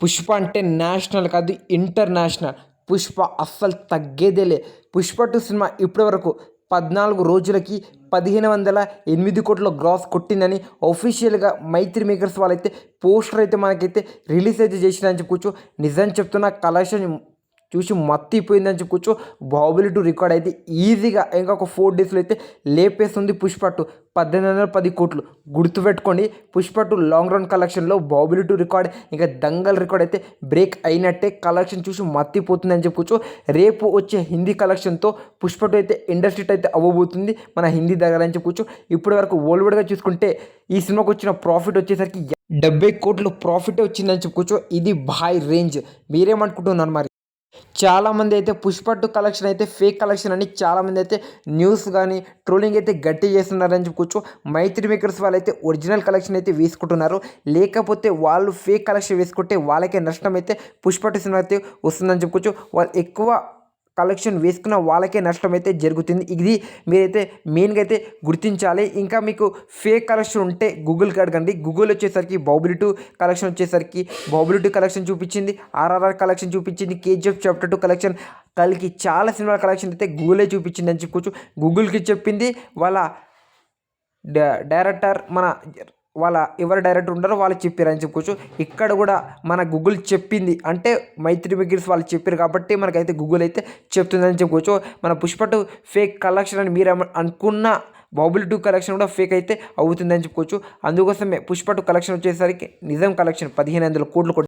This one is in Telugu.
పుష్ప అంటే నేషనల్ కాదు ఇంటర్నేషనల్. పుష్ప అస్సలు తగ్గేదేలే పుష్ప టూ సినిమా ఇప్పటివరకు పద్నాలుగు రోజులకి పదిహేను వందల ఎనిమిది కోట్ల గ్రాస్ కొట్టిందని అఫీషియల్గా మైత్రి మేకర్స్ వాళ్ళైతే పోస్టర్ అయితే మనకైతే రిలీజ్ అయితే చేసిరని చెప్పుకోవచ్చు. నిజం చెప్తున్న కలెక్షన్ చూసి మత్తిపోయిందని చెప్పుకోవచ్చు బాహుబలి టూ రికార్డ్ అయితే ఈజీగా ఇంకా ఒక ఫోర్ డేస్లో అయితే లేపేస్తుంది పుష్ప టూ పద్దెనిమిది వందల పది కోట్లు. గుర్తుపెట్టుకోండి పుష్ప టూ లాంగ్ రన్ కలెక్షన్లో బాహుబలి టూ రికార్డ్ ఇంకా దంగల్ రికార్డ్ అయితే బ్రేక్ అయినట్టే కలెక్షన్ చూసి మత్తిపోతుందని చెప్పుకోవచ్చు రేపు వచ్చే హిందీ కలెక్షన్తో పుష్ప టూ అయితే ఇండస్ట్రీ అయితే అవ్వబోతుంది మన హిందీ దగ్గర అని చెప్పుకోవచ్చు ఇప్పటి వరకు వరల్డ్గా చూసుకుంటే ఈ సినిమాకి వచ్చిన ప్రాఫిట్ వచ్చేసరికి డెబ్బై కోట్లు ప్రాఫిట్ వచ్చిందని చెప్పుకోవచ్చు ఇది భాయ్ రేంజ్ మీరేమనుకుంటున్నారు మరి? చాలామంది అయితే పుష్ప టూ కలెక్షన్ అయితే ఫేక్ కలెక్షన్ అని చాలామంది అయితే న్యూస్ కానీ ట్రోలింగ్ అయితే గట్టి చేస్తున్నారని చెప్పుకోవచ్చు. మైత్రి మేకర్స్ వాళ్ళు అయితే ఒరిజినల్ కలెక్షన్ అయితే వేసుకుంటున్నారు. లేకపోతే వాళ్ళు ఫేక్ కలెక్షన్ వేసుకుంటే వాళ్ళకే నష్టం అయితే పుష్ప టూ సినిమా అయితే వస్తుందని చెప్పుకోవచ్చు. వాళ్ళు ఎక్కువ కలెక్షన్ వేసుకున్న వాళ్ళకే నష్టం అయితే జరుగుతుంది. ఇది మీరైతే మెయిన్గా అయితే గుర్తించాలి. ఇంకా మీకు ఫేక్ కలెక్షన్ ఉంటే గూగుల్ అడగండి గూగుల్ వచ్చేసరికి బాహుబలి టూ కలెక్షన్ వచ్చేసరికి బాహుబలి టూ కలెక్షన్ చూపించింది. ఆర్ఆర్ఆర్ కలెక్షన్ చూపించింది. KGF chapter two collection. కలికి చాలా సినిమాల కలెక్షన్ అయితే గూగులే చూపించింది అని చెప్పుకోవచ్చు గూగుల్కి చెప్పింది వాళ్ళ డైరెక్టర్ మన వాళ్ళ ఎవరు డైరెక్టర్ ఉంటారో వాళ్ళు చెప్పారని చెప్పుకోవచ్చు. ఇక్కడ కూడా మన గూగుల్ చెప్పింది. అంటే మైత్రి మిగిల్స్ వాళ్ళు చెప్పారు కాబట్టి మనకైతే గూగుల్ అయితే చెప్తుందని చెప్పుకోవచ్చు. మన పుష్పటు ఫేక్ కలెక్షన్ అని మీరు అనుకున్న బాబుల్ టూ కలెక్షన్ కూడా ఫేక్ అయితే అవుతుందని చెప్పుకోవచ్చు. అందుకోసమే పుష్ప టూ కలెక్షన్ వచ్చేసరికి నిజం కలెక్షన్ పదిహేను వందల కోట్లు